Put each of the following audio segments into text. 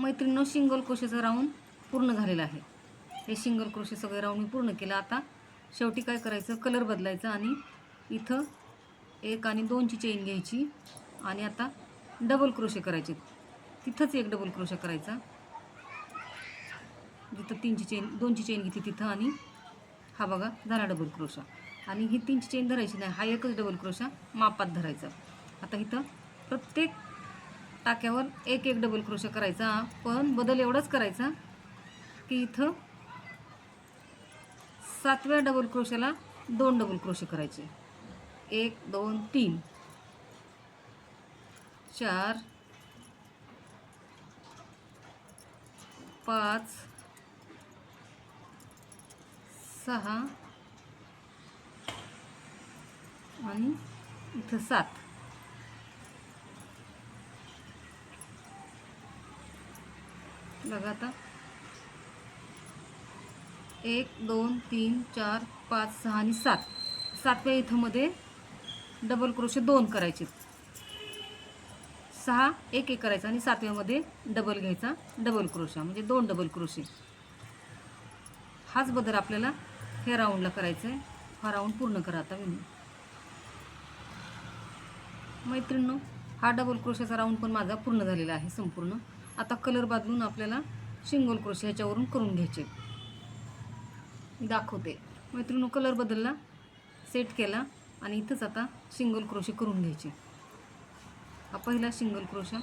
मैत्रिणीनं शिंगल क्रोशेचं round पूर्ण झालेलं आहे. हे शिंगल क्रोशे सगळे राऊंड मी पूर्ण केलं. आता शेवटी काय करायचं? कलर बदलायचा आणि इथं एक आणि दोनची चेन घ्यायची आणि आता डबल क्रोशे करायचे. तिथंच एक डबल क्रोशे करायचा. जिथं तीनची चेन दोनची चेन घेतली तिथं आणि हा बघा झाला डबल क्रोशा आणि ही तीनची चेन धरायची नाही हा एकच डबल क्रोशा मापात धरायचा. आता इथं प्रत्येक टाक्यावर एक एक डबल क्रोशा करायचा. पण बदल एवढाच करायचा की इथं सातव्या डबल क्रोशाला दोन डबल क्रोशे करायचे. एक दोन तीन. चार पाच सहा आणि इथं सात. बघा आता. एक दोन तीन चार पाच सहा आणि सात. सातव्या इथं मध्ये डबल क्रोशे दोन करायचे. सहा एक एक करायचा आणि सातव्यामध्ये डबल घ्यायचा डबल क्रोशा म्हणजे दोन डबल क्रोशे हाच बदल आपल्याला हे राऊंडला करायचं आहे. हा राऊंड पूर्ण करा आता मी मैत्रिणनो हा डबल क्रोशाचा राऊंड पण माझा पूर्ण झालेला आहे संपूर्ण. आता कलर बदलून आपल्याला शिंगोल क्रोशे ह्याच्यावरून करून घ्यायचे. मी दाखवते. मैत्रिणीनो कलर बदलला सेट केला आणि इथंच आता शिंगल क्रोशे करून घ्यायचे. हा पहिला शिंगल क्रोशा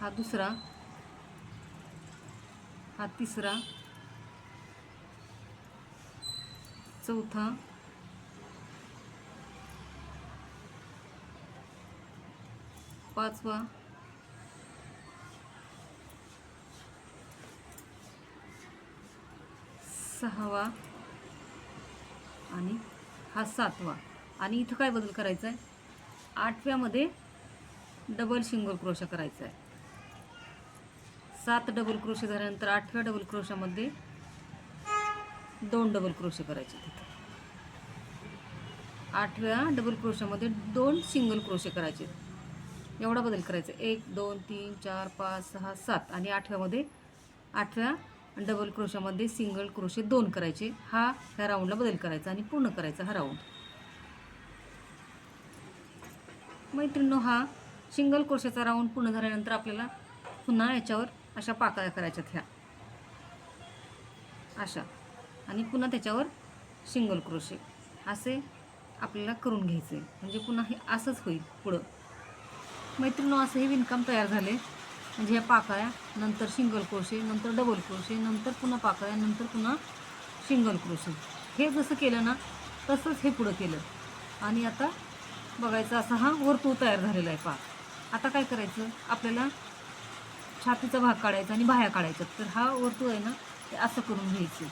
हा दुसरा हा तिसरा चौथा पाचवा सहावा आणि हा सातवा. आणि इथं काय बदल करायचा आहे आठव्यामध्ये डबल सिंगल क्रोशा करायचा आहे सात डबल क्रोशे झाल्यानंतर आठव्या डबल क्रोशामध्ये दोन डबल क्रोशे करायचे तिथं आठव्या डबल क्रोशामध्ये दोन सिंगल क्रोशे करायचे एवढा बदल करायचा. एक दोन तीन चार पाच सहा सात. आणि आठव्यामध्ये आठव्या डबल क्रोशामध्ये सिंगल क्रोशे दोन करायचे. हा ह्या राऊंडला बदल करायचा आणि पूर्ण करायचा हा राऊंड मैत्रिणीनो हा सिंगल क्रोशाचा राऊंड पूर्ण झाल्यानंतर आपल्याला पुन्हा याच्यावर अशा पाकळ्या करायच्यात ह्या. अशा. आणि पुन्हा त्याच्यावर सिंगल क्रोशे असे आपल्याला करून घ्यायचे. म्हणजे पुन्हा हे असंच होईल पुढं. मैत्रिणो असं हे विणकाम तयार झाले. म्हणजे ह्या पाकळ्या नंतर सिंगल क्रोशे नंतर डबल क्रोशे नंतर पुन्हा पाकळ्या नंतर पुन्हा सिंगल क्रोशे हे जसं केलं ना तसंच हे पुढं केलं. आणि आता बघायचं असा हा वर्तुळ तयार झालेला आहे पाक. आता काय करायचं? आपल्याला छातीचा भाग काढायचा आणि बाह्या काढायचा तर हा वर्तुळ आहे ना ते असं करून घ्यायचं.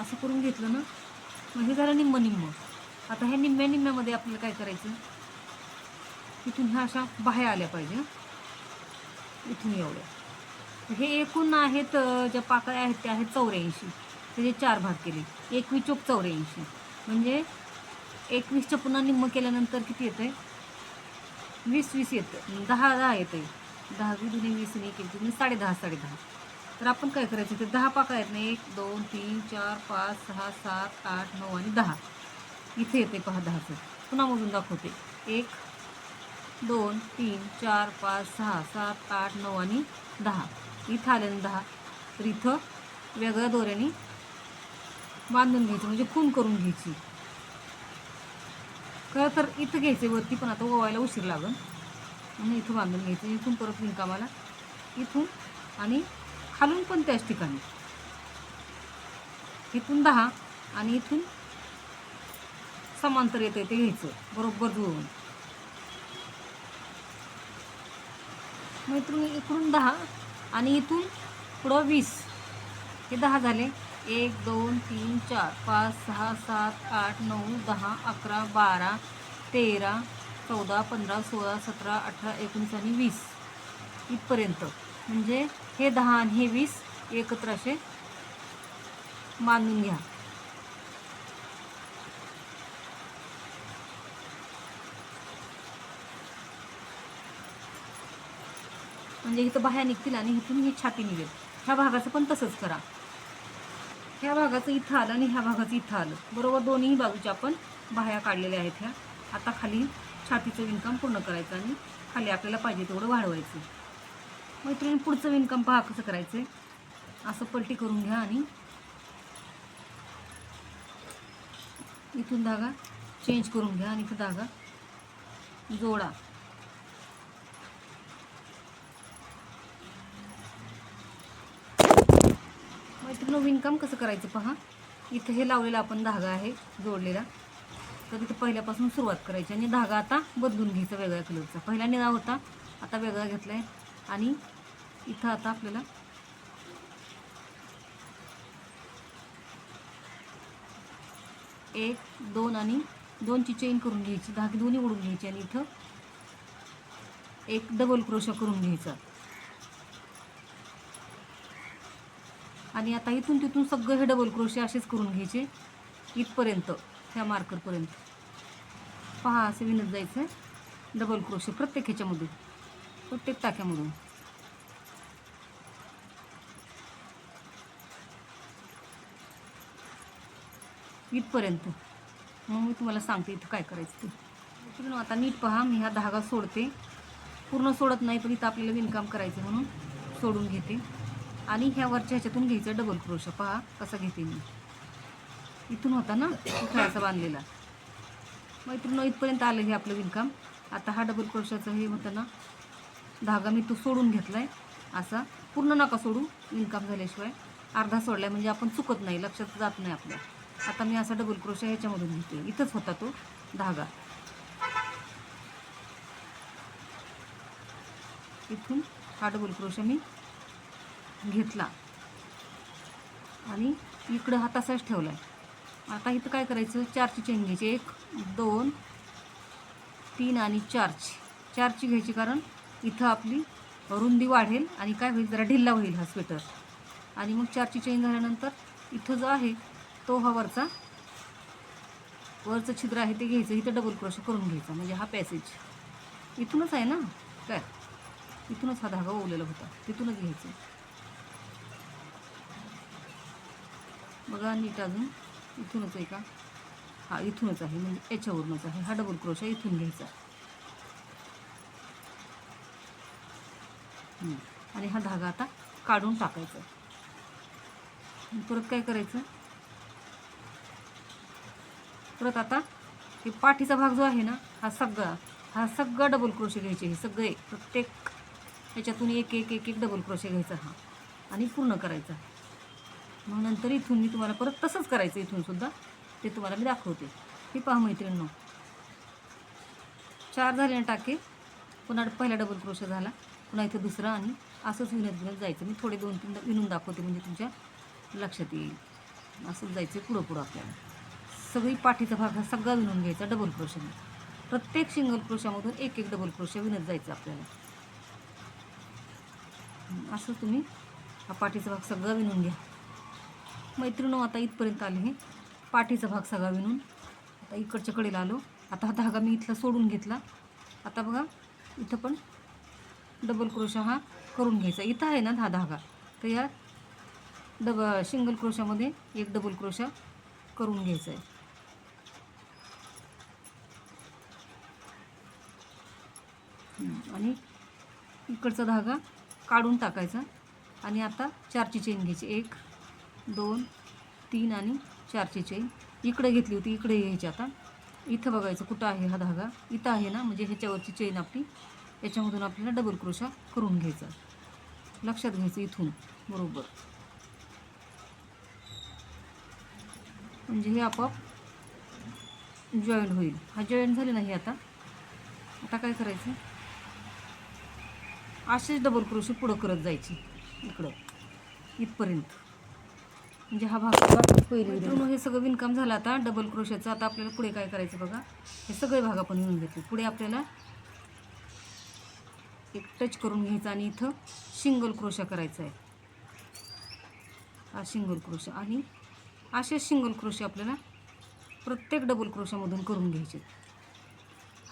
असं करून घेतलं ना मग हे झालं निम्म निम्म. आता ह्या निम्म्या निम्म्यामध्ये आपल्याला काय करायचं? तिथून ह्या अशा बाह्या आल्या पाहिजे. हां इथून एवढ्या हे एकूण आहेत ज्या पाकळ्या आहेत त्या आहेत चौऱ्याऐंशी. त्याचे चार भाग केले एकवीस चोक चौऱ्याऐंशी. म्हणजे एकवीसच्या पुन्हा निम्म केल्यानंतर किती येतं आहे वीस वीस येतं. म्हणजे दहा दहा येतं आहे दहा वी वीस आणि एक एक म्हणजे साडे दहा तर आपण काय करायचं? ते दहा पाकळ्या आहेत ना एक दोन तीन चार पाच सहा सात आठ नऊ आणि दहा. इथे येते पहा दहाचं. पुन्हा मोजून दाखवते. एक दोन तीन चार पाच सहा सात आठ नऊ आणि दहा. इथं आल्यानं दहा. तर इथं वेगळ्या दोऱ्याने बांधून घ्यायचं म्हणजे खून करून घ्यायची. खरं तर इथं घ्यायचे वरती पण आता ओवायला उशीर लागेल आणि इथं बांधून घ्यायचं इथून परत विणकामाला इथून आणि खालून पण त्याच ठिकाणी. इथून दहा आणि इथून समांतर येतं ते घ्यायचं बरोबर जुळवून. इथून इकडून दहा आणि इथून पुढं वीस. हे दहा झाले. एक दोन तीन चार पाच सहा सात आठ नऊ दहा अकरा बारा तेरा चौदा पंधरा सोळा सतरा अठरा एकोणीस आणि वीस इथपर्यंत. म्हणजे हे दहा आणि हे वीस एकत्र असे मानून घ्या. म्हणजे इथं बाह्या निघतील आणि इथून ही छाती निघेल. ह्या भागाचं पण तसंच करा. ह्या भागाचं इथं आलं आणि ह्या भागाचं इथं आलं. बरोबर दोन्ही बाजूच्या आपण बाह्या काढलेल्या आहेत ह्या. आता खाली छातीचं विणकाम पूर्ण करायचं आणि खाली आपल्याला पाहिजे तेवढं वाढवायचं. मैत्रिणी पुढचं विणकाम पहा कसं करायचं आहे असं पलटी करून घ्या आणि इथून धागा चेंज करून घ्या आणि इथं धागा जोडा. मैत्रिणी विणकाम कसं करायचं पहा. इथं हे लावलेला आपण धागा आहे जोडलेला. तर इथं पहिल्यापासून सुरुवात करायची आणि धागा आता बदलून घ्यायचा वेगळ्या कलरचा पहिला निळा होता आता वेगळा घेतला आहे आणि इथं आता आपल्याला एक दोन आणि दोनची चेन करून घ्यायची. धागे दोन्ही उडून घ्यायची आणि इथं एक डबल क्रोशा करून घ्यायचा. आणि आता इथून तिथून सगळं हे डबल क्रोशे असेच करून घ्यायचे. इथपर्यंत ह्या मार्करपर्यंत पहा असे विणत जायचं डबल क्रोशे प्रत्येक ह्याच्यामधून प्रत्येक टाक्यामधून. इथपर्यंत. मग मी तुम्हाला सांगते इथं काय करायचं ते. आता नीट पहा मी हा धागा सोडते. पूर्ण सोडत नाही पण इथं आपल्याला विणकाम करायचं म्हणून सोडून घेते. आणि ह्या वरच्या ह्याच्यातून घ्यायचं डबल क्रोशा पहा कसा घेते मी. इथून होता ना उठळाचा बांधलेला. मैत्रिणी इथपर्यंत आलं हे आपलं विणकाम. आता हा डबल क्रोशाचं हे होतं ना धागा मी तो सोडून घेतला आहे असा पूर्ण नका सोडू विणकाम झाल्याशिवाय. अर्धा सोडला म्हणजे आपण चुकत नाही लक्षात जात नाही आपल्या आता मी असा डबल क्रोशा ह्याच्यामधून घेते. इथंच होता तो धागा. इथून हा डबल क्रोशा मी घेतला. आणि इकडं हा तसाच ठेवला आहे आता इथं काय करायचं? चारची चेन घ्यायची. एक दोन तीन आणि चारची. चारची घ्यायची कारण इथं आपली रुंदी वाढेल आणि काय होईल? जरा ढिल्ला होईल हा स्वेटर आणि मग चारची चेन झाल्यानंतर इथं जो आहे तो हा वरचा वरचं छिद्र आहे ते घ्यायचं. इथं डबल क्रॉश करून घ्यायचा. म्हणजे हा पॅसेज इथूनच आहे ना? काय? इथूनच हा धागा ओवलेला होता. तिथूनच घ्यायचं. बघा नीट अजून इथूनच आहे का? हा इथूनच आहे म्हणजे याच्यावरूनच आहे. हा डबल क्रोशा इथून घ्यायचा. आणि हा धागा आता काढून टाकायचा. परत काय करायचं? परत आता हे पाठीचा भाग जो आहे ना हा सगळा हा सगळा डबल क्रोशे घ्यायचे हे सगळे प्रत्येक ह्याच्यातून एक एक एक एक डबल क्रोशे घ्यायचा हा. आणि पूर्ण करायचा. मग नंतर इथून मी तुम्हाला परत तसंच करायचं इथून सुद्धा. ते तुम्हाला मी दाखवते. हे पहा मैत्रिणींनो. चार झाले ना टाके. पुन्हा पहिला डबल क्रोशे झाला. पुन्हा इथं दुसरा आणि असंच विनत विनत जायचं. मी थोडे दोन तीन विणून दाखवते म्हणजे तुमच्या लक्षात येईल. असंच जायचं पुढं पुढं आपल्याला. सगळी पाठीचा भाग हा सगळा विणून घ्यायचा डबल क्रोशाने प्रत्येक सिंगल क्रोशामधून एक एक डबल क्रोशा विणत जायचं आपल्याला. असं तुम्ही हा पाठीचा भाग सगळा विणून घ्या. मैत्रिणी आता इथपर्यंत आले हे. पाठीचा भाग सगळा विणून. आता इकडच्या कडेला आलो. आता हा धागा मी इथला सोडून घेतला. आता बघा इथं पण डबल क्रोशा हा करून घ्यायचा. इथं आहे ना हा धागा. तर या डब सिंगल क्रोशामध्ये एक डबल क्रोशा करून घ्यायचा आहे आणि इकडचा धागा काढून टाकायचा. आणि आता चारची चेन घ्यायची. एक दोन तीन आणि चारची चेन इकडे घेतली होती इकडे घ्यायची आता. इथं बघायचं कुठं आहे हा धागा. इथं आहे ना म्हणजे ह्याच्यावरची चेन आपली. याच्यामधून आपल्याला डबल क्रोशा करून घ्यायचा. लक्षात घ्यायचं इथून. बरोबर. म्हणजे हे आपोआप जॉईंट होईल. हा जॉईंट झाले नाही आता. आता काय करायचं? असेच डबल क्रोशी पुढं करत जायची. इकडं. इथपर्यंत. म्हणजे हा भाग सगळा मित्रांनो, हे सगळं विणकाम झालं आता डबल क्रोशाचं आता आपल्याला पुढे काय करायचं बघा? हे सगळे भाग आपण विणून घेतले. पुढे आपल्याला एक टच करून घ्यायचा आणि इथं सिंगल क्रोशा करायचा आहे. हा सिंगल क्रोशा आणि असे सिंगल क्रोशे आपल्याला प्रत्येक डबल क्रोशामधून करून घ्यायचे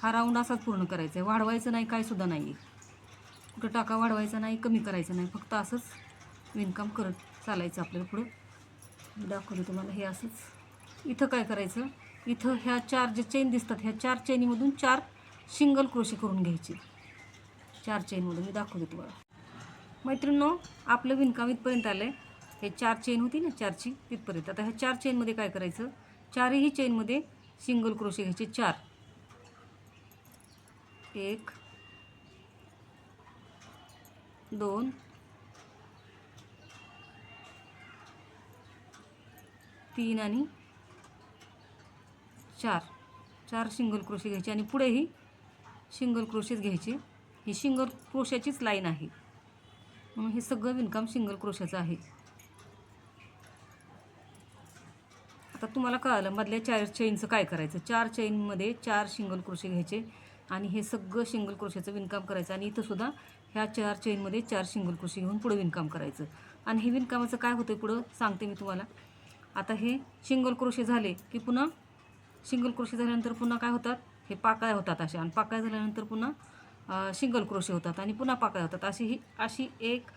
हा राऊंड असाच पूर्ण करायचा आहे. वाढवायचं नाही काय सुद्धा नाही आहे कुठं टाका वाढवायचा नाही कमी करायचा नाही. फक्त असंच विणकाम करत चालायचं आपल्याला पुढं. दाखवलं तुम्हाला हे असंच. इथं काय करायचं? इथं ह्या चार जे चेन दिसतात ह्या चार चेनीमधून चार सिंगल क्रोशी करून घ्यायची. चार चेनमधून मी दाखवते तुम्हाला. मैत्रिणींनो आपलं विणकाम इथपर्यंत आलं आहे हे चार चेन होती ना चारची तिथपर्यंत. आता ह्या चार चेनमध्ये काय करायचं? चारही चेनमध्ये सिंगल क्रोशे घ्यायचे चार. एक दोन तीन आणि चार. चार सिंगल क्रोशे घ्यायचे आणि पुढेही सिंगल क्रोशेच घ्यायचे. ही सिंगल क्रोशाचीच लाईन आहे. म्हणून हे सगळं विणकाम सिंगल क्रोशाचं आहे. आता तुम्हाला कळालं मधल्या चार चेनचं काय करायचं? चार चेनमध्ये चार सिंगल क्रोशे घ्यायचे आणि हे सगळं सिंगल क्रोशाचं विणकाम करायचं आणि इथं सुद्धा ह्या चार चेनमध्ये चार सिंगल क्रोशे घेऊन पुढं विणकाम करायचं. आणि हे विणकामाचं काय होतं पुढं? सांगते मी तुम्हाला. आता हे शिंगल क्रोशे झाले की पुन्हा सिंगल क्रोशे झाल्यानंतर पुन्हा काय होतात? हे पाकळ्या होतात अशा. आणि पाकळ्या झाल्यानंतर पुन्हा शिंगल क्रोशे होतात आणि पुन्हा पाकळ्या होतात. अशी ही अशी एक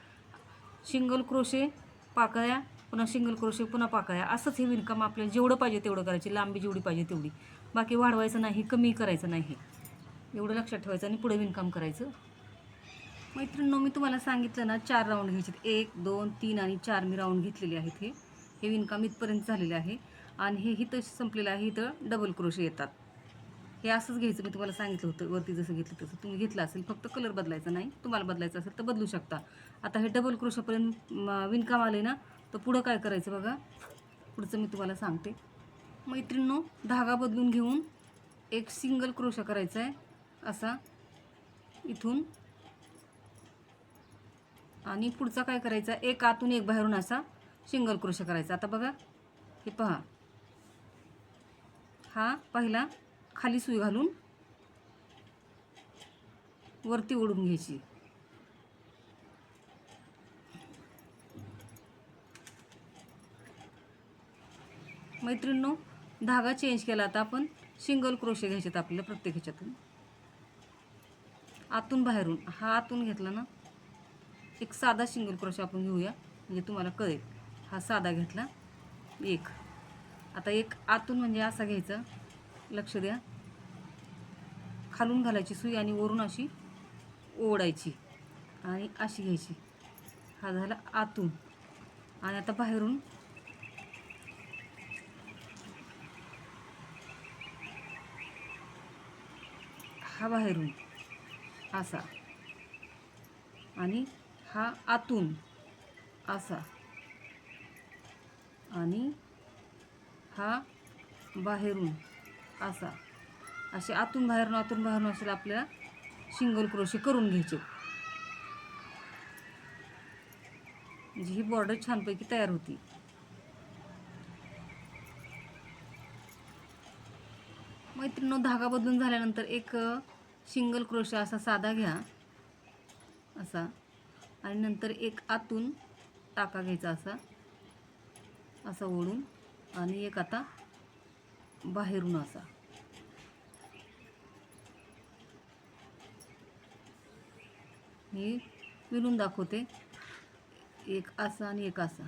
शिंगल क्रोशे पाकळ्या पुन्हा सिंगल क्रोशे पुन्हा पाकळ्या. असंच हे विणकाम आपल्याला जेवढं पाहिजे तेवढं करायची. लांबी जेवढी पाहिजे तेवढी. बाकी वाढवायचं नाही कमी करायचं नाही एवढं लक्षात ठेवायचं आणि पुढे विणकाम करायचं. मैत्रिणींनो मी तुम्हाला सांगितलं ना चार राऊंड घ्यायचे एक दोन तीन आणि चार मी राऊंड घेतलेले आहेत हे. हे विणकाम इथपर्यंत झालेलं आहे. आणि हे इथं संपलेलं आहे इथं डबल क्रोशे येतात. हे असंच घ्यायचं मी तुम्हाला सांगितलं होतं वरती जसं घेतलं तसं. तुम्ही घेतलं असेल फक्त कलर बदलायचा नाही. तुम्हाला बदलायचं असेल तर बदलू शकता. आता हे डबल क्रोशापर्यंत विणकाम आले ना तर पुढं काय करायचं बघा? पुढचं मी तुम्हाला सांगते. मैत्रिणींनो धागा बदलून घेऊन एक सिंगल क्रोशा करायचा आहे असा इथून. आणि पुढचा काय करायचा? एक आतून एक बाहेरून असा. सिंगल क्रोशा करायचा. आता बघा हे पहा. हा पहिला खाली सुई घालून वरती ओढून घ्यायची. मैत्रिणींनो धागा चेंज केला आता आपण सिंगल क्रोशे घ्यायचेत आपल्याला प्रत्येक ह्याच्यातून. आतून बाहेरून हा आतून घेतला ना एक साधा सिंगल क्रोशे आपण घेऊया म्हणजे तुम्हाला कळेल. हा साधा घेतला. एक. आता एक आतून म्हणजे असा घ्यायचा. लक्ष द्या. खालून घालायची सुई आणि वरून अशी ओढायची आणि अशी घ्यायची. हा झाला आतून. आणि आता बाहेरून हा बाहेरून असा आणि हा आतून असा. आणि हा बाहेरून असा. असे आतून बाहेरून आतून बाहेरून असेल आपल्याला सिंगल क्रोशे करून घ्यायचे. म्हणजे ही बॉर्डर छानपैकी तयार होती. मैत्रिणी धागा बदलून झाल्यानंतर एक सिंगल क्रोशा असा साधा घ्या. असा. आणि नंतर एक आतून टाका घ्यायचा असा. असा ओढून आणि एक आता बाहेरून असा. मी विणून दाखवते. एक असा आणि एक असा.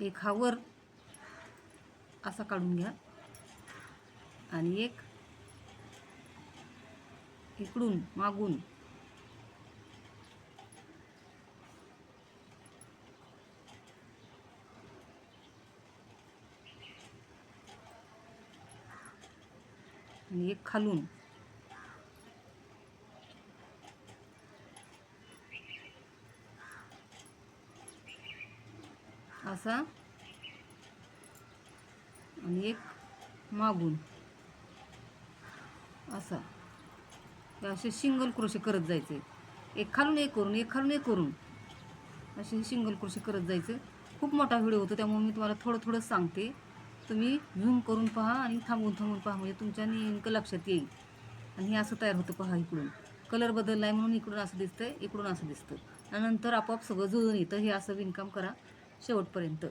एक हा वर असा काढून घ्या. आणि एक इकडून मागून आणि एक खालून. असा. आणि एक मागून. असा. असे सिंगल क्रोशे करत जायचे. एक खालून एक करून एक खालून एक करून असे सिंगल क्रोशे करत जायचं. खूप मोठा व्हिडिओ होतो त्यामुळे मी तुम्हाला थोडं थोडं सांगते. तुम्ही झूम करून पहा आणि थांबून थांबून पहा म्हणजे तुमच्या नेमकं लक्षात येईल. आणि हे असं तयार होतं पहा इकडून. कलर बदलला आहे म्हणून इकडून असं दिसतं इकडून असं दिसतं आणि नंतर आपोआप सगळं जुळून येतं. हे असं विणकाम करा शेवटपर्यंत.